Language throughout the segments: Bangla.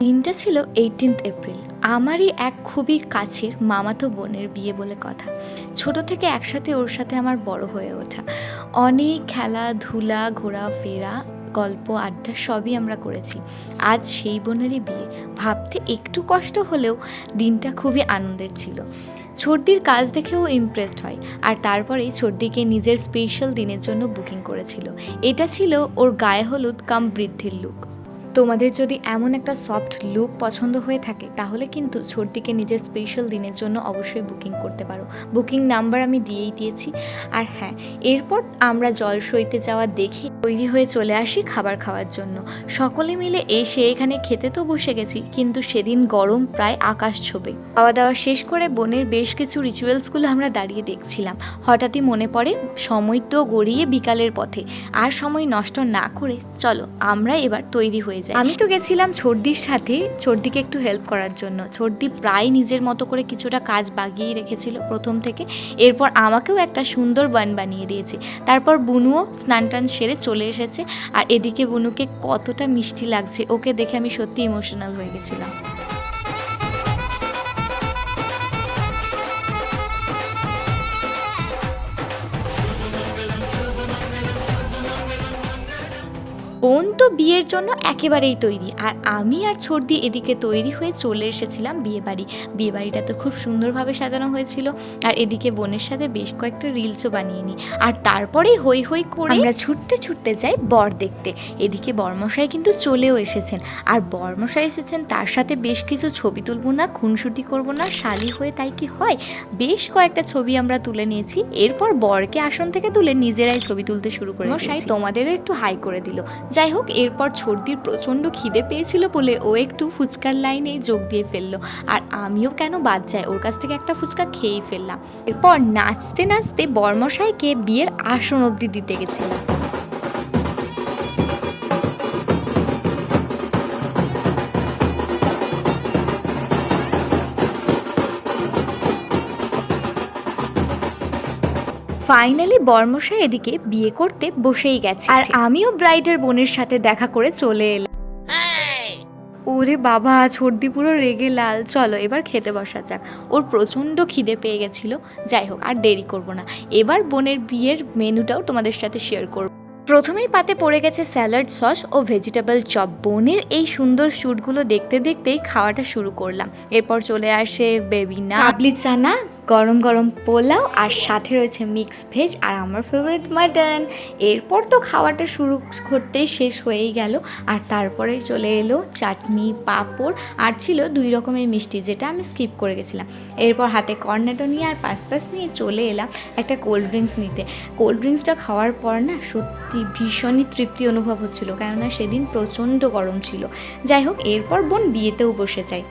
দিনটা ছিল এইটিনথ এপ্রিল আমারই এক খুবই কাছের মামাতো বোনের বিয়ে বলে কথা। ছোট থেকে একসাথে ওর সাথে আমার বড় হয়ে ওঠা। অনেক খেলাধুলা ঘোরাফেরা, গল্প, আড্ডা সবই আমরা করেছি। আজ সেই বোনেরই বিয়ে। ভাবতে একটু কষ্ট হলেও দিনটা খুবই আনন্দের ছিল। ছর্দির কাজ দেখেও ইমপ্রেসড হয় আর তারপরেই ছর্দিকে নিজের স্পেশাল দিনের জন্য বুকিং করেছিল। এটা ছিল ওর গায়ে হলুদ, কাম বৃদ্ধির লুক তোমাদের যদি এমন একটা সফট লুক পছন্দ হয়ে থাকে, তাহলে কিন্তু ছোটদিকে নিজের স্পেশাল দিনের জন্য অবশ্যই বুকিং করতে পারো। বুকিং নাম্বার আমি দিয়েই দিয়েছি। আর হ্যাঁ এরপর আমরা জলসইতে যাওয়া দেখে তৈরি হয়ে চলে আসি খাবার খাওয়ার জন্য। সকলে মিলে এসে এখানে খেতে তো বসে গেছি, কিন্তু সেদিন গরম প্রায় আকাশ ছোবে। খাওয়া দাওয়া শেষ করে বোনের বেশ কিছু রিচুয়ালসগুলো আমরা দাঁড়িয়ে দেখছিলাম। হঠাৎই মনে পড়ে, সময় তো গড়িয়ে বিকালের পথে। আর সময় নষ্ট না করে, চলো, আমরা এবার তৈরি হয়ে যাই আমি তো গেছিলাম ছর্দির সাথে, ছর্দিকে একটু হেল্প করার জন্য। ছর্দি প্রায় নিজের মতো করে কিছুটা কাজ বাগিয়ে রেখেছিল প্রথম থেকে। এরপর আমাকেও একটা সুন্দর বান বানিয়ে দিয়েছে। তারপর বুনুও স্নান টান সেরে চলে এসেছে। আর এদিকে বুনুকে কতটা মিষ্টি লাগছে, ওকে দেখে আমি সত্যি ইমোশনাল হয়ে গেছিলাম। বোন তো বিয়ের জন্য একেবারেই তৈরি। আর আমি আর ছর্দি এদিকে তৈরি হয়ে চলে এসেছিলাম বিয়ে বাড়ি বিয়ে বাড়িটা তো খুব সুন্দরভাবে সাজানো হয়েছিল। আর এদিকে বোনের সাথে বেশ কয়েকটা রিলসও বানিয়ে নিই আর তারপরেই হই হই করে আমরা ছুটতে ছুটতে যাই বর দেখতে। এদিকে বর্মশাই কিন্তু চলেও এসেছেন। আর বর্মশাই এসেছেন তার সাথে বেশ কিছু ছবি তুলবো না খুনসুটি করব না শালি হয়ে তাই কি হয়? বেশ কয়েকটা ছবি আমরা তুলে নিয়েছি। এরপর বরকে আসন থেকে তুলে নিজেরাই ছবি তুলতে শুরু করে মশাই তোমাদেরও একটু হাই করে দিল। যাই হোক এরপর ছর্দির প্রচণ্ড খিদে পেয়েছিল বলে ও একটু ফুচকার লাইনে যোগ দিয়ে ফেলল। আর আমিও কেন বাদ যাই? ওর কাছ থেকে একটা ফুচকা খেয়েই ফেললাম। এরপর নাচতে নাচতে বর্মশাইকে বিয়ের আসন অবধি দিতে গেছিলাম। ফাইনালি বর্মশাই এদিকে বিয়ে করতে বসেই গেছে। আর আমিও ব্রাইডের বোনের সাথে দেখা করে চলে এলাম। ওরে বাবা ছর্দি পুরো রেগে লাল। চলো এবার খেতে বসা যাক। ওর প্রচণ্ড খিদে পেয়ে গেছিল। যাই হোক আর দেরি করব না। এবার বোনের বিয়ের মেনুটাও তোমাদের সাথে শেয়ার করব। প্রথমেই পাতে পড়ে গেছে স্যালাড সস ও ভেজিটেবল চপ। বোনের এই সুন্দর শ্যুটগুলো দেখতে দেখতেই খাওয়াটা শুরু করলাম। এরপর চলে আসে বেবি না কাবলি চানা গরম গরম পোলাও আর সাথে রয়েছে মিক্স ভেজ আর আমার ফেভারিট মাটন এরপর তো খাওয়াটা শুরু করতেই শেষ হয়েই গেল আর তারপরে চলে এলো চাটনি, পাঁপড় আর ছিল দুই রকমের মিষ্টি যেটা আমি স্কিপ করে গেছিলাম। এরপর হাতে কর্নেটো নিয়ে আর পাস পাস নিয়ে চলে এলাম একটা কোল্ড ড্রিঙ্কস নিতে। কোল্ড ড্রিঙ্কসটা খাওয়ার পর না সত্যি ভীষণই তৃপ্তি অনুভব হচ্ছিল কেননা সেদিন প্রচণ্ড গরম ছিল। যাই হোক, এরপর বোন বিয়েতেও বসে যায়।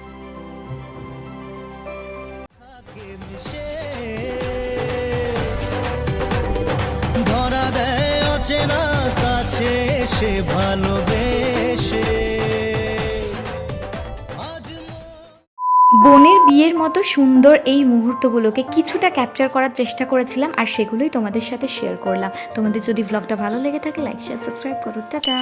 কাছে ভালোবেসে। বোনের বিয়ের মতো সুন্দর এই মুহূর্তগুলোকে কিছুটা ক্যাপচার করার চেষ্টা করেছিলাম আর সেগুলোই তোমাদের সাথে শেয়ার করলাম। তোমাদের যদি ভ্লগটা ভালো লেগে থাকে লাইক শেয়ার সাবস্ক্রাইব করো। টাটা।